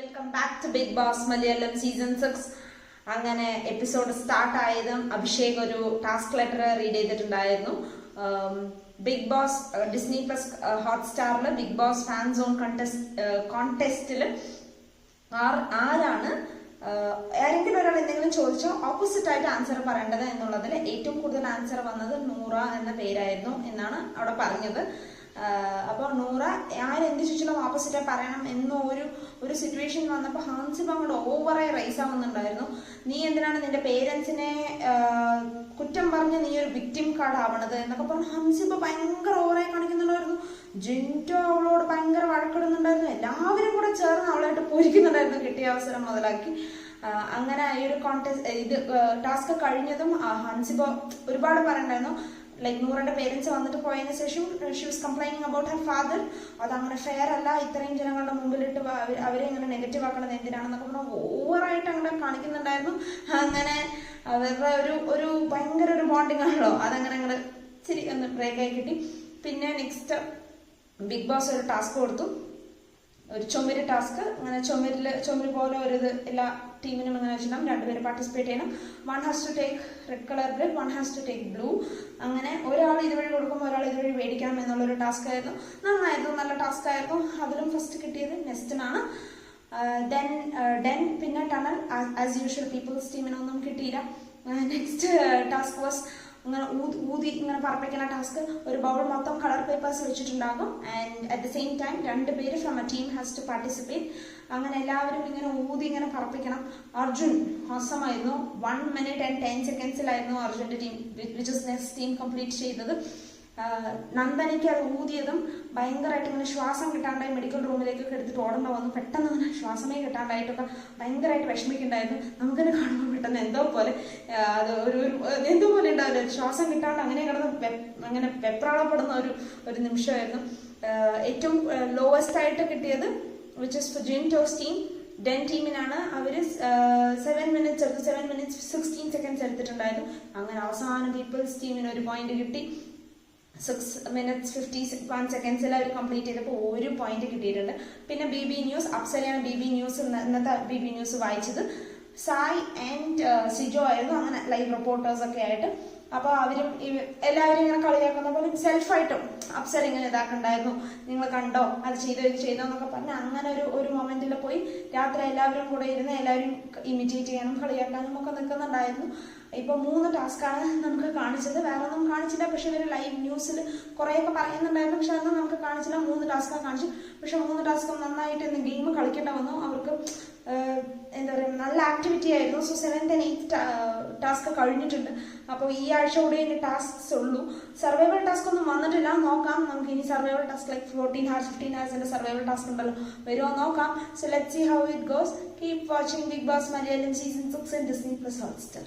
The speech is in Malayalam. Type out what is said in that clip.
Welcome back to Bigg Boss Malayalam season six അങ്ങനെ എപ്പിസോഡ് സ്റ്റാർട്ട് ആയതും അഭിഷേക് ഒരു ടാസ്ക് ലെറ്റർ റീഡ് ചെയ്തിട്ടുണ്ടായിരുന്നു. Bigg Boss Disney plus ഹോട്ട്സ്റ്റാറിൽ Bigg Boss fan zone contest കോൺടെസ്റ്റിൽ ആരാണ് ആഹ് ആരെങ്കിലും ഒരാൾ എന്തെങ്കിലും ചോദിച്ചോ ഓപ്പോസിറ്റ് ആയിട്ട് ആൻസർ പറയേണ്ടത് എന്നുള്ളതിൽ ഏറ്റവും കൂടുതൽ ആൻസർ വന്നത് നൂറ എന്ന പേരായിരുന്നു എന്നാണ് അവിടെ പറഞ്ഞത്. അപ്പോൾ നൂറ ആരെന്ത് ചോദിച്ചാലും ഓപ്പോസിറ്റ് പറയണം എന്ന ഒരു ഒരു സിറ്റുവേഷൻ വന്നപ്പോൾ ഹാൻസിബ് അങ്ങോട്ട് ഓവറായി റൈസ് ആവുന്നുണ്ടായിരുന്നു. നീ എന്തിനാണ് നിന്റെ പേരൻസിനെ കുറ്റം പറഞ്ഞ് നീ ഒരു വിക്ടിം കാർഡ് ആവണത് എന്നൊക്കെ പറഞ്ഞു ഹൻസിബ ഭയങ്കര ഓവറായി കാണിക്കുന്നുണ്ടായിരുന്നു. ജിന്റോ അവളോട് ഭയങ്കര വഴക്കിടുന്നുണ്ടായിരുന്നു. എല്ലാവരും കൂടെ ചേർന്ന് അവളായിട്ട് പൊരിക്കുന്നുണ്ടായിരുന്നു കിട്ടിയ അവസരം മുതലാക്കി. അങ്ങനെ ഈ ഒരു കോൺടെസ്റ്റ് ഇത് ടാസ്ക് കഴിഞ്ഞതും ഹൻസിബ ഒരുപാട് പറയണ്ടായിരുന്നു. ലൈക്ക് നൂറിന്റെ പേരൻസ് വന്നിട്ട് പോയതിനു ശേഷം she was complaining about her father അത് അങ്ങനെ ഫെയർ അല്ല ഇത്രയും ജനങ്ങളുടെ മുമ്പിലിട്ട് അവരെ ഇങ്ങനെ നെഗറ്റീവ് ആക്കണത് എന്തിനാണെന്നൊക്കെ പറഞ്ഞാൽ ഓവറായിട്ട് അങ്ങനെ കാണിക്കുന്നുണ്ടായിരുന്നു. അങ്ങനെ അവരുടെ ഒരു ഒരു ഭയങ്കര ഒരു ബോണ്ടിങ് ആണല്ലോ. അതങ്ങനെ അങ്ങനെ ശരി ഒന്ന് ബ്രേക്കായി കിട്ടി. പിന്നെ നെക്സ്റ്റ് ബിഗ് ബോസ് ഒരു ടാസ്ക് കൊടുത്തു. ഒരു ചുമര് ടാസ്ക് അങ്ങനെ ചുമരിൽ ചുമര് പോലെ ഒരു ഇത് എല്ലാ ടീമിനും എങ്ങനെ വെച്ചിട്ടുണ്ടാവും. രണ്ടുപേരും പാർട്ടിസിപ്പേറ്റ് ചെയ്യണം. One has to take red colour blood one has to take blue അങ്ങനെ ഒരാൾ ഇതുവഴി കൊടുക്കുമ്പോൾ ഒരാൾ ഇതുവഴി മേടിക്കണം എന്നുള്ളൊരു ടാസ്ക് ആയിരുന്നു. നന്നായിരുന്നു നല്ല ടാസ്ക് ആയിരുന്നു. അതിലും ഫസ്റ്റ് കിട്ടിയത് നെസ്റ്റിനാണ് ദെൻ ഡെൻ പിന്നെ ടണൽ ആസ് യൂഷ്വൽ പീപ്പിൾസ് ടീമിനൊന്നും കിട്ടിയില്ല. നെക്സ്റ്റ് ടാസ്ക് വാസ് ഇങ്ങനെ ഊതി ഊതി ഇങ്ങനെ പറപ്പിക്കുന്ന ടാസ്ക് ഒരു ബൗൾ മൊത്തം colour papers വെച്ചിട്ടുണ്ടാകും. And at the same time രണ്ട് പേര് from a team has to participate അങ്ങനെ എല്ലാവരും ഇങ്ങനെ ഊതി ഇങ്ങനെ പറപ്പിക്കണം. അർജുൻ ഹോസമായിരുന്നു. വൺ മിനിറ്റ് ആൻഡ് ടെൻ സെക്കൻഡ്സിലായിരുന്നു അർജുന്റെ team is next team complete ചെയ്തത്. നന്ദനയ്ക്ക് അത് ഊതിയതും ഭയങ്കരമായിട്ട് ഇങ്ങനെ ശ്വാസം കിട്ടാണ്ടായി മെഡിക്കൽ റൂമിലേക്കൊക്കെ എടുത്തിട്ട് ഓടേണ്ട വന്നു പെട്ടെന്ന് അങ്ങനെ ശ്വാസമേ കിട്ടാണ്ടായിട്ടൊക്കെ ഭയങ്കരമായിട്ട് വിഷമിക്കുന്നുണ്ടായിരുന്നു. നമുക്കിനെ കാണുമ്പോൾ പെട്ടെന്ന് എന്തോ പോലെ അത് ഒരു ഒരു എന്തോ പോലെ ഉണ്ടാവില്ല ശ്വാസം കിട്ടാണ്ട് അങ്ങനെ കിടന്ന് അങ്ങനെ വെപ്രാളപ്പെടുന്ന ഒരു ഒരു നിമിഷമായിരുന്നു. ഏറ്റവും ലോവസ്റ്റ് ആയിട്ട് കിട്ടിയത് which is for Jin toss team Den ടീമിനാണ് അവർ സെവൻ മിനിറ്റ്സ് എടുത്ത് സെവൻ മിനിറ്റ്സ് സിക്സ്റ്റീൻ സെക്കൻഡ്സ് എടുത്തിട്ടുണ്ടായിരുന്നു. അങ്ങനെ അവസാനം പീപ്പിൾസ് ടീമിന് ഒരു പോയിന്റ് കിട്ടി. സിക്സ് മിനിറ്റ്സ് ഫിഫ്റ്റി വൺ സെക്കൻഡ്സിൽ അവർ കംപ്ലീറ്റ് ചെയ്തപ്പോൾ ഒരു പോയിന്റ് കിട്ടിയിട്ടുണ്ട്. പിന്നെ ബി ബി ന്യൂസ് അപ്സലയാണ് ബി ബി ന്യൂസ് ഇന്നത്തെ ബി ബി ന്യൂസ് വായിച്ചത്. സായ് ആൻഡ് സിജോ ആയിരുന്നു അങ്ങനെ ലൈവ് റിപ്പോർട്ടേഴ്സ് ഒക്കെ ആയിട്ട്. അപ്പോൾ അവരും എല്ലാവരും ഇങ്ങനെ കളിയാക്കുന്ന പോലെ സെൽഫായിട്ടും അപ്സർ ഇങ്ങനെ ഇതാക്കണ്ടായിരുന്നു. നിങ്ങൾ കണ്ടോ? അത് ചെയ്തോ? ഇത് ചെയ്തോ? എന്നൊക്കെ പറഞ്ഞ് അങ്ങനെ ഒരു ഒരു മൊമെന്റിൽ പോയി. രാത്രി എല്ലാവരും കൂടെ ഇരുന്ന് എല്ലാവരും ഇമിറ്റേറ്റ് ചെയ്യാനും കളിയാക്കാനും ഒക്കെ നിൽക്കുന്നുണ്ടായിരുന്നു. ഇപ്പൊ മൂന്ന് ടാസ്ക്കാണ് നമുക്ക് കാണിച്ചത്. വേറെ ഒന്നും കാണിച്ചില്ല. പക്ഷെ ഇവർ ലൈവ് ന്യൂസിൽ കുറേയൊക്കെ പറയുന്നുണ്ടായിരുന്നു. പക്ഷെ അതൊന്നും നമുക്ക് കാണിച്ചില്ല. മൂന്ന് ടാസ്ക്കാണ് കാണിച്ചു പക്ഷെ മൂന്ന് ടാസ്ക്കും നന്നായിട്ട് ഗെയിം കളിക്കേണ്ട വന്നു. അവർക്ക് ആഹ്, എന്താ പറയുക നല്ല ആക്ടിവിറ്റി ആയിരുന്നു. So seventh and eighth task കഴിഞ്ഞിട്ടുണ്ട്. അപ്പോൾ ഈ ആഴ്ച കൂടെ ഇനി ടാസ്ക്സ് ഉള്ളൂ. സർവൈവൽ ടാസ്ക് ഒന്നും വന്നിട്ടില്ല. നോക്കാം. നമുക്ക് ഇനി survival task like fourteen hours fifteen ഹവേഴ്സിന്റെ survival task ഉണ്ടല്ലോ. വരുമോ നോക്കാം. So let see how it goes keep watching Bigg Boss Malayalam season six in Disney plus Hotstar